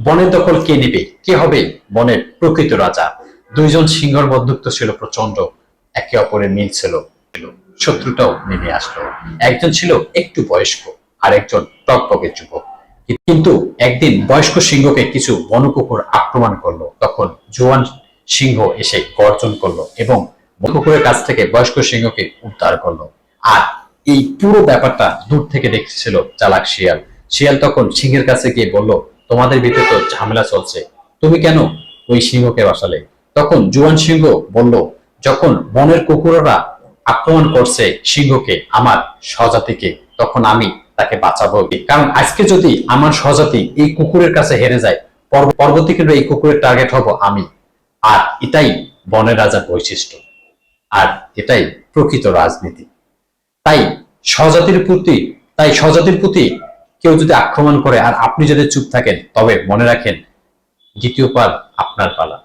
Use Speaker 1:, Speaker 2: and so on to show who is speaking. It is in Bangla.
Speaker 1: বনের দখল কে নেবে? কে হবে বনের প্রকৃত রাজা? দুইজন সিংহর বন্ধুত্ব ছিল প্রচণ্ড একে অপরের মিল ছিল। শত্রুটাও নেমে আসলো। একজন ছিল একটু বয়স্ক আর একজন টকটকে যুবক। কিন্তু একদিন বয়স্ক সিংহকে কিছু বনকুকুর আক্রমণ করল। তখন জোয়ান সিংহ এসে গর্জন করল এবং বনকুকুরের কাছ থেকে বয়স্ক সিংহকে উদ্ধার করল। আর এই পুরো ব্যাপারটা দূর থেকে দেখছিল চালাক শিয়াল। শিয়াল তখন সিংহের কাছে গিয়ে বলল তোমাদের ভিতরে তো ঝামেলা চলছে। তুমি কেন ওই সিংহকে বাসালে তখন জুয়ান সিংহ বলল, যখন বনের কুকুররা আক্রমণ করছে সিংহকে, আমার স্বজাতিকে, তখন আমি তাকে বাঁচাবো। কারণ আজকে যদি আমার স্বজাতি এই কুকুরের কাছে হেরে যায়, পরব- পরবর্তীকালে এই কুকুরের টার্গেট হব আমি। আর এটাই বনের রাজার বৈশিষ্ট্য। আর এটাই প্রকৃত রাজনীতি। তাই স্বজাতির প্রতি, তাই স্বজাতির প্রতি কেউ যদি আক্রমণ করে আর আপনি যদি চুপ থাকেন, তবে মনে রাখেন দ্বিতীয় পাল আপনার পালা।